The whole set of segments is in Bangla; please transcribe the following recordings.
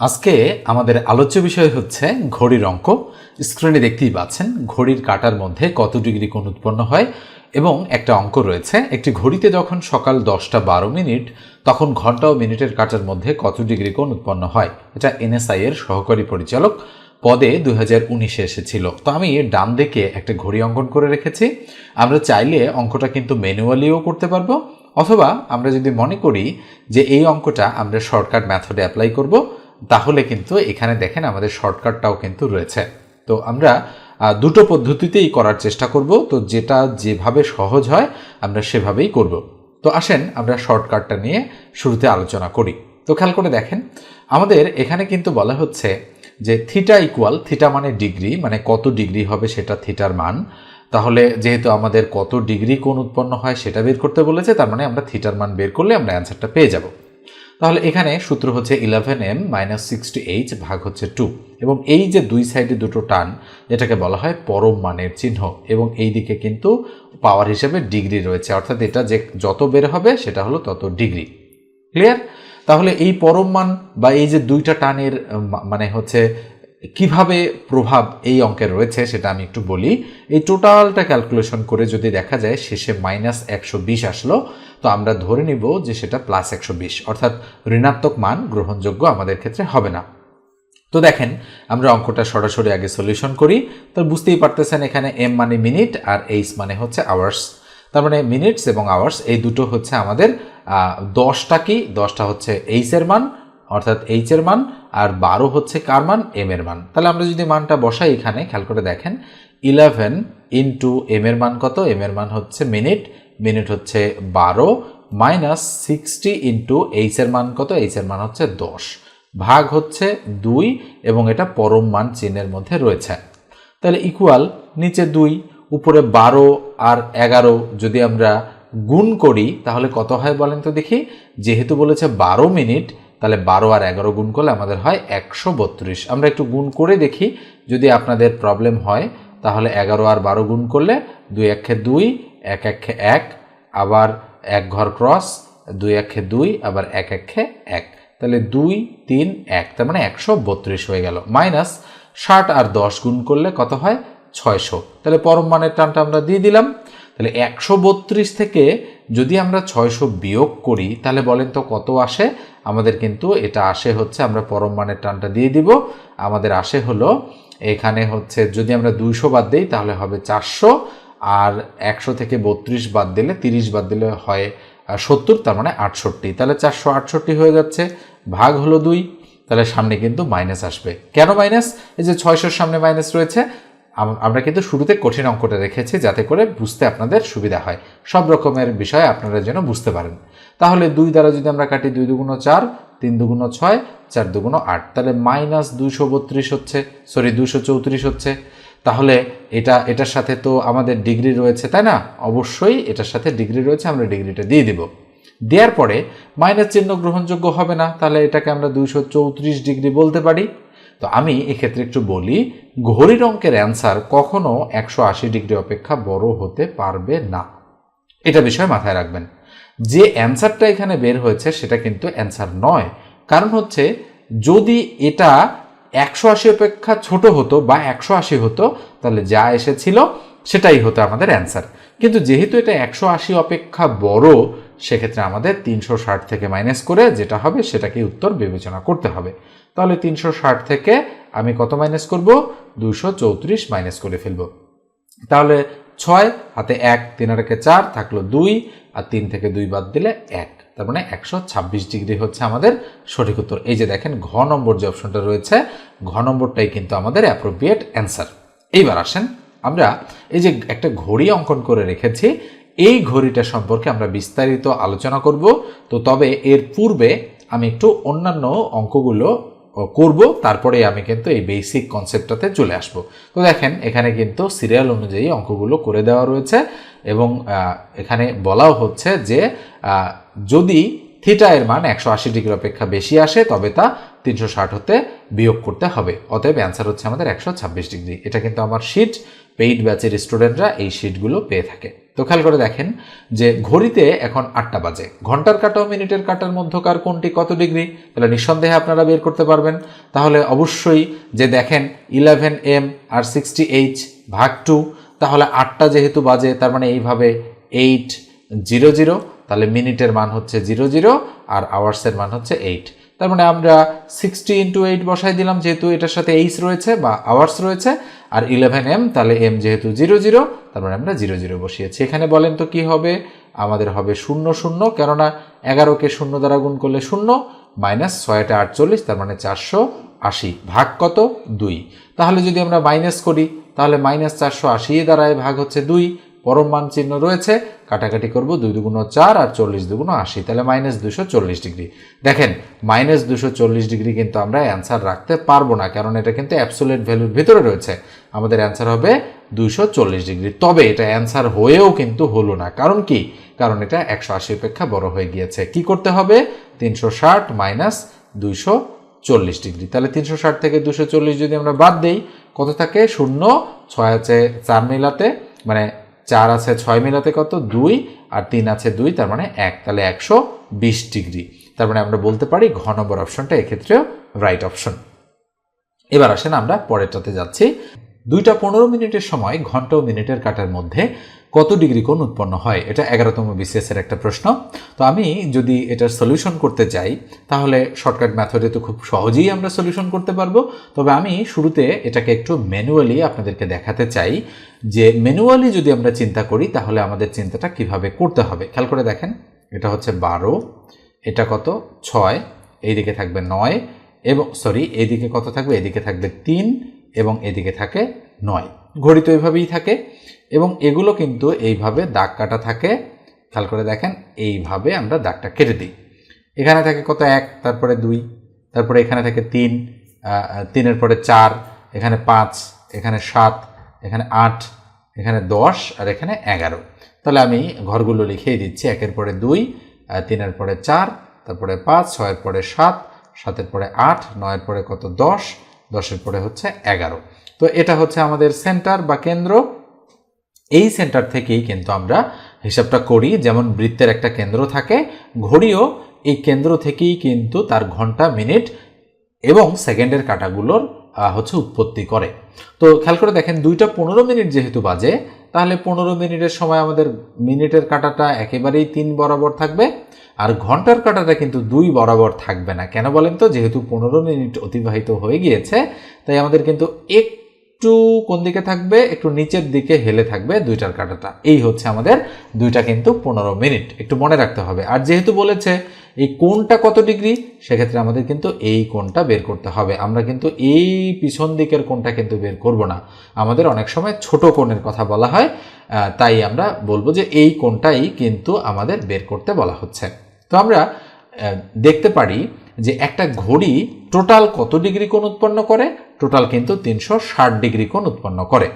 আজকে আমাদের আলোচ্য বিষয় হচ্ছে ঘড়ির অঙ্ক। স্ক্রিনে দেখতেই পাচ্ছেন, ঘড়ির কাটার মধ্যে কত ডিগ্রি কোণ উৎপন্ন হয় এবং একটা অঙ্ক রয়েছে। একটি ঘড়িতে যখন সকাল দশটা বারো মিনিট, তখন ঘণ্টা ও মিনিটের কাটার মধ্যে কত ডিগ্রি কোণ উৎপন্ন হয়? এটা এনএসআই এর সহকারী পরিচালক পদে দু হাজার উনিশে এসেছিল। তো আমি ডান দিকে একটা ঘড়ি অঙ্কন করে রেখেছি। আমরা চাইলে অঙ্কটা কিন্তু ম্যানুয়ালিও করতে পারব, অথবা আমরা যদি মনে করি যে এই অঙ্কটা আমরা শর্টকাট মেথডে অ্যাপ্লাই করব তাহলে কিন্তু এখানে দেখেন আমাদের শর্টকাটটাও কিন্তু রয়েছে। তো আমরা দুটো পদ্ধতিতেই করার চেষ্টা করব। তো যেটা যেভাবে সহজ হয়, আমরা সেভাবেই করব। তো আসেন, আমরা শর্টকাটটা নিয়ে শুরুতে আলোচনা করি। তো খেয়াল করে দেখেন, আমাদের এখানে কিন্তু বলা হচ্ছে যে থিটা ইকুয়াল থিটা মানে ডিগ্রি মানে কত ডিগ্রি হবে সেটা থিটার মান। তাহলে যেহেতু আমাদের কত ডিগ্রি কোণ উৎপন্ন হয় সেটা বের করতে বলেছে, তার মানে আমরা থিটার মান বের করলে আমরা অ্যান্সারটা পেয়ে যাব। তাহলে এখানে সূত্র হচ্ছে eleven M minus sixty H ভাগ হচ্ছে টু এবং এই যে দুই সাইডে দুটো টান, এটাকে বলা হয় পরম মানের চিহ্ন এবং এই দিকে কিন্তু পাওয়ার হিসেবে ডিগ্রি রয়েছে। অর্থাৎ এটা যে যত বের হবে, সেটা হলো তত ডিগ্রি ক্লিয়ার তাহলে এই পরম মান বা এই যে দুইটা টানের মানে হচ্ছে কীভাবে প্রভাব এই অঙ্কে রয়েছে সেটা আমি একটু বলি। এই টোটালটা ক্যালকুলেশন করে যদি দেখা যায়, শেষে মাইনাস একশো বিশ আসলো তো আমরা ধরে নিব যে সেটা প্লাস একশো বিশ, অর্থাৎ ঋণাত্মক মান গ্রহণযোগ্য আমাদের ক্ষেত্রে হবে না। তো দেখেন, আমরা অঙ্কটা সরাসরি আগে সলিউশন করি। তো বুঝতেই পারতেছেন এখানে এম মানে মিনিট আর এইচ মানে হচ্ছে আওয়ার্স তার মানে মিনিটস এবং আওয়ার্স এই দুটো হচ্ছে আমাদের দশটা কি? দশটা হচ্ছে এইচ এর মান, অর্থাৎ এইচ এর মান, আর বারো হচ্ছে কার মান? এম এর মান। তাহলে আমরা যদি মানটা বসাই এখানে, খেয়াল করে দেখেন ইলেভেন ইন্টু এম এর মান কত? এম এর মান হচ্ছে মিনিট মিনিট হচ্ছে বারো মাইনাস সিক্সটি ইন্টু এইচের মান কত? এইচের মান হচ্ছে দশ। ভাগ হচ্ছে দুই এবং এটা পরম মান চিহ্নের মধ্যে রয়েছে। তাহলে ইকুয়াল নিচে দুই, উপরে বারো আর এগারো যদি আমরা গুণ করি, তাহলে কত হয় বলেন তো দেখি? যেহেতু বলেছে বারো মিনিট, তাহলে বারো আর এগারো গুণ করলে আমাদের হয় একশো বত্রিশ। আমরা একটু গুণ করে দেখি। যদি আপনাদের প্রবলেম হয়, তাহলে এগারো আর বারো গুণ করলে দুই একে দুই, এক একে এক আবার এক ঘর ক্রস, দুই একে দুই, আবার এক একে এক। তাহলে দুই, তিন, এক, তার মানে একশো বত্রিশ হয়ে গেল। মাইনাস ষাট আর দশ গুণ করলে কত হয়? ছয়শো। তাহলে পরম মানের টানটা আমরা দিয়ে দিলাম। তাহলে একশো বত্রিশ থেকে যদি আমরা ছয়শো বিয়োগ করি, তাহলে বলেন তো কত আসে? আমাদের কিন্তু এটা আসে হচ্ছে, আমরা পরম মানের টানটা দিয়ে দিব। আমাদের আসে হলো, এখানে হচ্ছে যদি আমরা দুইশো বাদ দিই, তাহলে হবে চারশো। আর একশো থেকে বত্রিশ বাদ দিলে তিরিশ বাদ দিলে হয় সত্তর, তার মানে আটষট্টি। তাহলে চারশো আটষট্টি হয়ে যাচ্ছে, ভাগ হলো দুই, তাহলে সামনে কিন্তু মাইনাস আসবে। কেন মাইনাস? এই যে ছয়শোর সামনে মাইনাস রয়েছে আমরা কিন্তু শুরুতে কঠিন অঙ্কটা রেখেছি যাতে করে বুঝতে আপনাদের সুবিধা হয়। সব রকমের বিষয় আপনারা যেন বুঝতে পারেন। তাহলে দুই দ্বারা যদি আমরা কাটি দুই দুগুণ চার, তিন দুগুণ ছয়, চার দুগুণ আট, তাহলে মাইনাস দুইশো বত্রিশ হচ্ছে, সরি দুশো চৌত্রিশ হচ্ছে। তাহলে এটা, এটার সাথে তো আমাদের ডিগ্রি রয়েছে, তাই না? অবশ্যই এটার সাথে ডিগ্রি রয়েছে, আমরা ডিগ্রিটা দিয়ে দিব। দেওয়ার পরে মাইনাস চিহ্ন গ্রহণযোগ্য হবে না, তাহলে এটাকে আমরা দুইশো চৌত্রিশ ডিগ্রি বলতে পারি। তো আমি এক্ষেত্রে একটু বলি, ঘড়ির অঙ্কের অ্যান্সার কখনো একশো আশি ডিগ্রি অপেক্ষা বড় হতে পারবে না। এটা বিষয় মাথায় রাখবেন। যে অ্যান্সারটা এখানে বের হয়েছে, সেটা কিন্তু অ্যান্সার নয়। কারণ হচ্ছে, যদি এটা একশো আশি অপেক্ষা ছোট হতো বা একশো আশি হতো, তাহলে যা এসেছিল সেটাই হতো আমাদের অ্যান্সার। কিন্তু যেহেতু এটা একশো আশি অপেক্ষা বড়, সেক্ষেত্রে আমাদের তিনশো ষাট থেকে মাইনাস করে যেটা হবে সেটাকে উত্তর বিবেচনা করতে হবে। তাহলে তিনশো ষাট থেকে আমি কত মাইনাস করব? দুশো চৌত্রিশ মাইনাস করে ফেলব। তাহলে ছয়, হাতে এক, তিন আর একে চার থাকল দুই, আর তিন থেকে দুই বাদ দিলে এক। তার মানে একশো ছাব্বিশ ডিগ্রি হচ্ছে আমাদের সঠিক উত্তর। এই যে দেখেন, ঘ নম্বর যে অপশনটা রয়েছে, ঘ নম্বরটাই কিন্তু আমাদের অ্যাপ্রোপ্রিয়েট অ্যান্সার এইবার আসেন, আমরা এই যে একটা ঘড়ি অঙ্কন করে রেখেছি, এই ঘড়িটা সম্পর্কে আমরা বিস্তারিত আলোচনা করব। তো তবে এর পূর্বে আমি একটু অন্যান্য অঙ্কগুলো করব, তারপরে আমি কিন্তু এই বেসিক কনসেপ্টটাতে চলে আসব। তো দেখেন, এখানে কিন্তু সিরিয়াল অনুযায়ী অঙ্কগুলো করে দেওয়া রয়েছে এবং এখানে বলাও হচ্ছে যে যদি থিটা এর মান একশো আশি ডিগ্রি অপেক্ষা বেশি আসে, তবে তা তিনশো ষাট হতে বিয়োগ করতে হবে। অতএব অ্যান্সার হচ্ছে আমাদের একশো ছাব্বিশ ডিগ্রি। এটা কিন্তু আমার শিট পেইড ব্যাচের স্টুডেন্টরা এই শিটগুলো পেয়ে থাকে। তো খেয়াল করে দেখেন যে ঘড়িতে এখন আটটা বাজে। ঘণ্টার কাটা মিনিটের কাটার মধ্যকার কোনটি কত ডিগ্রি? তাহলে নিঃসন্দেহে আপনারা বের করতে পারবেন। তাহলে অবশ্যই যে দেখেন ইলেভেন এম আর সিক্সটি এইচ ভাগ টু তাহলে আটটা যেহেতু বাজে, তার মানে এইভাবে এইট জিরো জিরো তাহলে মিনিটের মান হচ্ছে জিরো জিরো আর আওয়ার্সের মান হচ্ছে এইট তার মানে আমরা সিক্সটি ইন্টু এইট বসাই দিলাম, যেহেতু এটার সাথে এইচ রয়েছে বা আওয়ার্স রয়েছে, আর ইলেভেন এম তাহলে এম যেহেতু জিরো জিরো তার মানে আমরা জিরো জিরো বসিয়েছি। এখানে বলেন তো কি হবে? আমাদের হবে শূন্য শূন্য, কেননা এগারোকে শূন্য দ্বারা গুণ করলে শূন্য মাইনাস ছয়টা আটচল্লিশ, তার মানে চারশো আশি, ভাগ কত? দুই। তাহলে যদি আমরা মাইনাস করি, তাহলে মাইনাস চারশো আশি দ্বারায় ভাগ হচ্ছে দুই পরম মান চিহ্ন রয়েছে। কাটাকাটি করব দুই দুগুণ চার আর চল্লিশ দুগুণ আশি, তাহলে মাইনাস দুশো চল্লিশ ডিগ্রি দেখেন মাইনাস দুশো চল্লিশ ডিগ্রি কিন্তু আমরা অ্যান্সার রাখতে পারব না, কারণ এটা কিন্তু অ্যাবসোলেট ভ্যালুর ভিতরে রয়েছে। আমাদের অ্যান্সার হবে দুশো চল্লিশ ডিগ্রি তবে এটা অ্যান্সার হয়েও কিন্তু হলো না। কারণ কি? কারণ এটা একশো আশি অপেক্ষা বড় হয়ে গিয়েছে। কি করতে হবে? তিনশো ষাট মাইনাস দুইশো চল্লিশ ডিগ্রি তাহলে তিনশো ষাট থেকে দুশো চল্লিশ যদি আমরা বাদ দিই, কত থাকে? শূন্য, ছয় আছে চার মিলাতে মানে চার আছে ছয় মিলাতে কত? দুই, আর তিন আছে দুই, তার মানে এক। তাহলে একশো বিশ ডিগ্রি। তার মানে আমরা বলতে পারি ঘ নম্বর অপশনটা এক্ষেত্রেও রাইট অপশন এবার আসেন আমরা পরেরটাতে যাচ্ছি। দুইটা পনেরো মিনিটের সময়, ঘণ্টা ও মিনিটের কাটার মধ্যে কত ডিগ্রি কোণ উৎপন্ন হয়? এটা এগারোতম বিসিএস এর একটা প্রশ্ন। তো আমি যদি এটার সলিউশন করতে চাই তাহলে শর্টকাট মেথডে তো খুব সহজেই আমরা সলিউশন করতে পারব। তবে আমি শুরুতে এটাকে একটু ম্যানুয়ালি আপনাদেরকে দেখাতে চাই যে ম্যানুয়ালি যদি আমরা চিন্তা করি, তাহলে আমাদের চিন্তাটা কীভাবে করতে হবে? খেয়াল করে দেখেন, এটা হচ্ছে বারো, এটা কত? ছয়, এইদিকে থাকবে নয়, এবং সরি এদিকে কত থাকবে? এদিকে থাকবে তিন, এবং এদিকে থাকে নয়। ঘড়ি তো এভাবেই থাকে। এবং এগুলো কিন্তু এইভাবে দাগ কাটা থাকে। খেয়াল করে দেখেন, এইভাবে আমরা দাগটা কেটে দিই। এখানে থাকে কত এক, তারপরে দুই, তারপরে এখানে থাকে তিন তিনের পরে চার, এখানে পাঁচ, এখানে সাত, এখানে আট, এখানে দশ, আর এখানে এগারো। তাহলে আমি ঘরগুলো লিখেই দিচ্ছি, একের পরে দুই তিনের পরে চার, তারপরে পাঁচ, ছয়ের পরে সাত, সাতের পরে আট, নয়ের পরে কত দশ, দশের পরে হচ্ছে এগারো। তো এটা হচ্ছে আমাদের সেন্টার বা কেন্দ্র। এই সেন্টার থেকেই কিন্তু আমরা হিসাবটা করি। যেমন বৃত্তের একটা কেন্দ্র থাকে, ঘড়িও এই কেন্দ্র থেকেই কিন্তু তার ঘণ্টা, মিনিট এবং সেকেন্ডের কাটাগুলোর হচ্ছে উৎপত্তি করে। তো খেয়াল করে দেখেন, দুইটা পনেরো মিনিট যেহেতু বাজে, তাহলে পনেরো মিনিটের সময় আমাদের মিনিটের কাটাটা একেবারেই তিন বরাবর থাকবে আর ঘণ্টার কাটাটা কিন্তু দুই বরাবর থাকবে না। কেন বলেন তো? যেহেতু পনেরো মিনিট অতিবাহিত হয়ে গিয়েছে, তাই আমাদের কিন্তু একটু কোন দিকে থাকবে, একটু নিচের দিকে হেলে থাকবে দুইটার কাটাটা। এই হচ্ছে আমাদের দুইটা কিন্তু পনেরো মিনিট। একটু মনে রাখতে হবে। আর যেহেতু বলেছে এই কোনটা কত ডিগ্রি, সেক্ষেত্রে আমাদের কিন্তু এই কোনটা বের করতে হবে। আমরা কিন্তু এই পিছন দিকের কোনটা কিন্তু বের করব না। আমাদের অনেক সময় ছোট কোণের কথা বলা হয় তাই আমরা বলব যে এই কোনটাই কিন্তু আমাদের বের করতে বলা হচ্ছে। তো আমরা দেখতে পারি যে একটা ঘড়ি টোটাল কত ডিগ্রি কোণ উৎপন্ন করে? টোটাল কিন্তু তিনশো ষাট ডিগ্রি কোণ উৎপন্ন করে।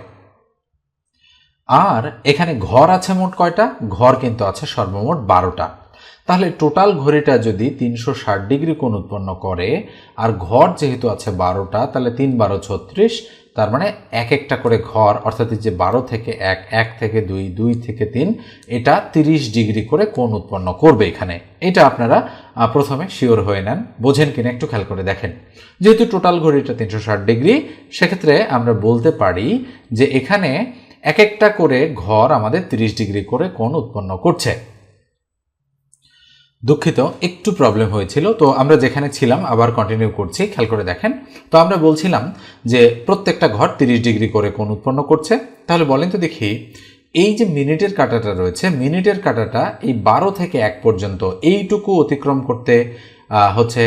আর এখানে ঘর আছে মোট কয়টা? ঘর কিন্তু আছে সর্বমোট বারোটা। তাহলে টোটাল ঘড়িটা যদি তিনশো ষাট ডিগ্রি কোণ উৎপন্ন করে, আর ঘর যেহেতু আছে বারোটা, তাহলে তিন বারো ছত্রিশ তার মানে এক একটা করে ঘর, অর্থাৎ যে বারো থেকে এক এক থেকে দুই দুই থেকে তিন, এটা তিরিশ ডিগ্রি করে কোণ উৎপন্ন করবে এখানে। এটা আপনারা প্রথমে শিওর হয়ে নেন, বোঝেন কিনা একটু খেয়াল করে দেখেন। যেহেতু টোটাল ঘড়িটা তিনশো ষাট ডিগ্রি, সেক্ষেত্রে আমরা বলতে পারি যে এখানে এক একটা করে ঘর আমাদের তিরিশ ডিগ্রি করে কোণ উৎপন্ন করছে। দুঃখিত, একটু প্রবলেম হয়েছিল। তো আমরা যেখানে ছিলাম, আবার কন্টিনিউ করছি, খেয়াল করে দেখেন। তো আমরা বলছিলাম যে, প্রত্যেকটা ঘর তিরিশ ডিগ্রি করে কোন উৎপন্ন করছে। তাহলে বলেন তো দেখি, এই যে মিনিটের কাটাটা রয়েছে, মিনিটের কাটাটা এই বারো থেকে এক পর্যন্ত এইটুকু অতিক্রম করতে হচ্ছে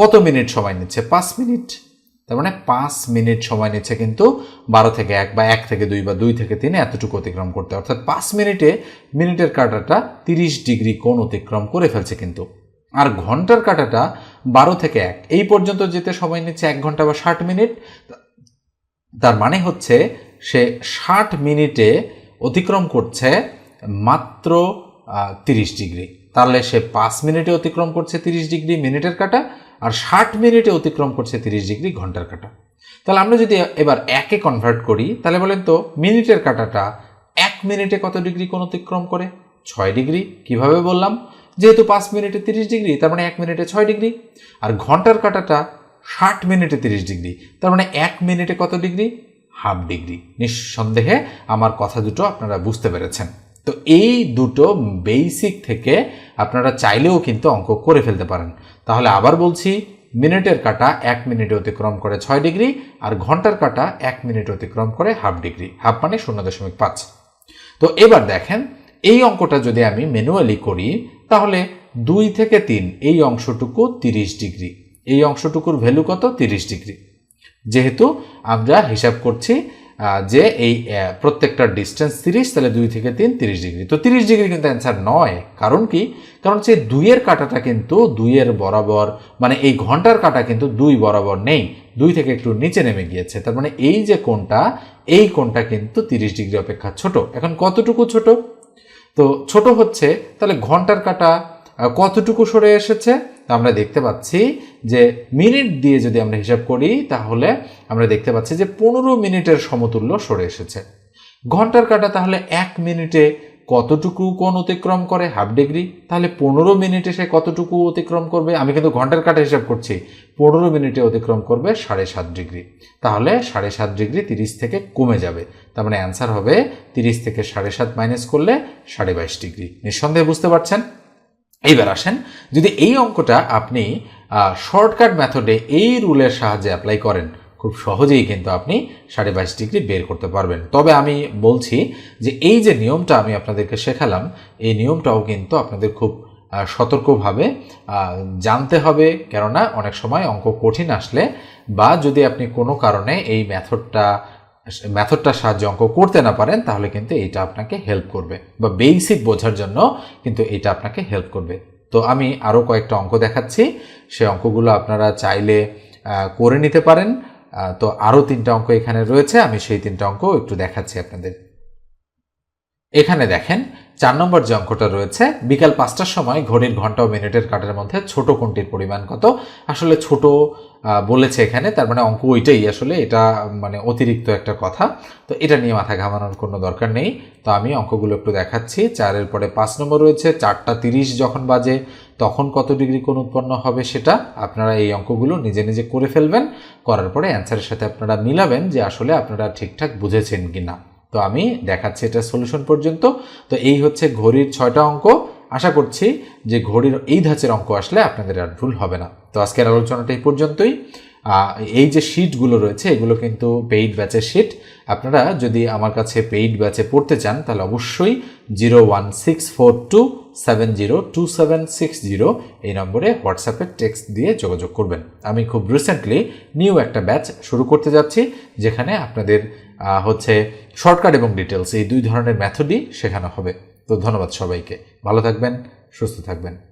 কত মিনিট সময় নিচ্ছে? পাঁচ মিনিট? তার মানে পাঁচ মিনিট সময় নিচ্ছে কিন্তু বারো থেকে এক বা এক থেকে দুই বা দুই থেকে তিনে এতটুকু অতিক্রম করতে। অর্থাৎ পাঁচ মিনিটে, মিনিটের কাটাটা তিরিশ ডিগ্রি কোণ অতিক্রম করে ফেলছে কিন্তু। আর ঘণ্টার কাটাটা বারো থেকে এক। এই পর্যন্ত যেতে সময় নিচ্ছে এক ঘণ্টা বা ষাট মিনিট। তার মানে হচ্ছে সে ষাট মিনিটে অতিক্রম করছে মাত্র তিরিশ ডিগ্রি। তাহলে সে পাঁচ মিনিটে অতিক্রম করছে তিরিশ ডিগ্রি মিনিটের কাটা আর ষাট মিনিটে অতিক্রম করছে তিরিশ ডিগ্রি ঘণ্টার কাটা। তাহলে আমরা যদি এবার একে কনভার্ট করি, তাহলে বলেন তো মিনিটের কাটাটা এক মিনিটে কত ডিগ্রি কোন অতিক্রম করে? ছয় ডিগ্রি। কীভাবে বললাম? যেহেতু পাঁচ মিনিটে তিরিশ ডিগ্রি, তার মানে এক মিনিটে ছয় ডিগ্রি। আর ঘণ্টার কাটাটা ষাট মিনিটে তিরিশ ডিগ্রি, তার মানে এক মিনিটে কত ডিগ্রি? Half degree. নিঃসন্দেহে আমার কথা দুটো আপনারা বুঝতে পেরেছেন। তো এই দুটো বেসিক থেকে আপনারা চাইলেও কিন্তু অঙ্ক করে ফেলতে পারেন। তাহলে আবার বলছি, মিনিটের কাটা এক মিনিটে অতিক্রম করে ছয় ডিগ্রি আর ঘণ্টার কাটা এক মিনিট অতিক্রম করে হাফ ডিগ্রি, হাফ মানে শূন্য দশমিক পাঁচ। তো এবার দেখেন, এই অঙ্কটা যদি আমি ম্যানুয়ালি করি, তাহলে দুই থেকে তিন, এই অংশটুকু তিরিশ ডিগ্রি, এই অংশটুকুর ভ্যালু কত? তিরিশ ডিগ্রি। যেহেতু আমরা হিসাব করছি যে এই প্রত্যেকটা ডিস্টেন্স তিরিশ, তাহলে দুই থেকে তিন, তিরিশ ডিগ্রি তো তিরিশ ডিগ্রি কিন্তু অ্যান্সার নয়। কারণ কি? কারণ সেই দুইয়ের কাটাটা কিন্তু দুইয়ের বরাবর মানে এই ঘণ্টার কাটা কিন্তু দুই বরাবর নেই। দুই থেকে একটু নিচে নেমে গিয়েছে। তার মানে এই যে কোনটা এই কোণটা কিন্তু তিরিশ ডিগ্রি অপেক্ষা ছোট। এখন কতটুকু ছোট? তো ছোট হচ্ছে, তাহলে ঘণ্টার কাটা কতটুকু সরে এসেছে? আমরা দেখতে পাচ্ছি যে মিনিট দিয়ে যদি আমরা হিসাব করি, তাহলে আমরা দেখতে পাচ্ছি যে পনেরো মিনিটের সমতুল্য সরে এসেছে। ঘণ্টার কাটা তাহলে এক মিনিটে কতটুকু কোণ অতিক্রম করে? Half degree. তাহলে পনেরো মিনিটে সে কতটুকু অতিক্রম করবে? আমি কিন্তু ঘণ্টার কাটা হিসাব করছি। পনেরো মিনিটে অতিক্রম করবে সাড়ে সাত ডিগ্রি। তাহলে সাড়ে সাত ডিগ্রি তিরিশ থেকে কমে যাবে। তার মানে অ্যান্সার হবে তিরিশ থেকে সাড়ে সাত মাইনাস করলে সাড়ে বাইশ ডিগ্রি। নিঃসন্দেহে বুঝতে পারছেন? এইবার আসেন, যদি এই অঙ্কটা আপনি শর্টকাট মেথডে এই রুলের সাহায্যে অ্যাপ্লাই করেন, খুব সহজেই কিন্তু আপনি সাড়ে বাইশ ডিগ্রি বের করতে পারবেন। তবে আমি বলছি যে এই যে নিয়মটা আমি আপনাদেরকে শেখালাম, এই নিয়মটাও কিন্তু আপনাদের খুব সতর্কভাবে জানতে হবে। কেননা অনেক সময় অঙ্ক কঠিন আসলে বা যদি আপনি কোনো কারণে এই মেথডটা মেথডটার সাহায্যে অঙ্ক করতে না পারেন, তাহলে কিন্তু এটা আপনাকে হেল্প করবে। বা বেসিক বোঝার জন্য কিন্তু এটা আপনাকে হেল্প করবে। তো আমি আরও কয়েকটা অঙ্ক দেখাচ্ছি। সে অঙ্কগুলো আপনারা চাইলে করে নিতে পারেন। তো আরও তিনটা অঙ্ক এখানে রয়েছে, আমি সেই তিনটা অঙ্ক একটু দেখাচ্ছি আপনাদের। এখানে দেখেন চার নম্বর যে অঙ্কটা রয়েছে, বিকাল পাঁচটার সময় ঘড়ির ঘণ্টা ও মিনিটের কাটার মধ্যে ছোট কোনটির পরিমাণ কত? আসলে ছোট বলেছে এখানে, তার মানে অঙ্ক ওইটাই আসলে, এটা মানে অতিরিক্ত একটা কথা। তো এটা নিয়ে মাথা ঘামানোর কোনো দরকার নেই। তো আমি অঙ্কগুলো একটু দেখাচ্ছি। চারের পরে পাঁচ নম্বর রয়েছে, চারটা তিরিশ যখন বাজে, তখন কত ডিগ্রি কোণ উৎপন্ন হবে সেটা আপনারা এই অঙ্কগুলো নিজে নিজে করে ফেলবেন। করার পরে অ্যান্সারের সাথে আপনারা মিলাবেন যে আসলে আপনারা ঠিকঠাক বুঝেছেন কি না তো আমি দেখাচ্ছি এটা সলিউশন পর্যন্ত। তো এই হচ্ছে ঘড়ির ছয়টা অঙ্ক। আশা করছি যে ঘড়ির এই ধাঁচের অঙ্ক আসলে আপনাদের আর ভুল হবে না। তো আজকের আলোচনাটা এই পর্যন্তই। এই যে শিটগুলো রয়েছে, এগুলো কিন্তু পেইড ব্যাচের শিট আপনারা যদি আমার কাছে পেইড ব্যাচে পড়তে চান, তাহলে অবশ্যই zero one six four two seven zero two seven six zero এই নম্বরে হোয়াটসঅ্যাপে টেক্সট দিয়ে যোগাযোগ করবেন। আমি খুব রিসেন্টলি নিউ একটা ব্যাচ শুরু করতে যাচ্ছি, যেখানে আপনাদের হচ্ছে শর্টকাট এবং ডিটেলস এই দুই ধরনের ম্যাথডই শেখানো হবে। তো ধন্যবাদ সবাইকে। ভালো থাকবেন, সুস্থ থাকবেন।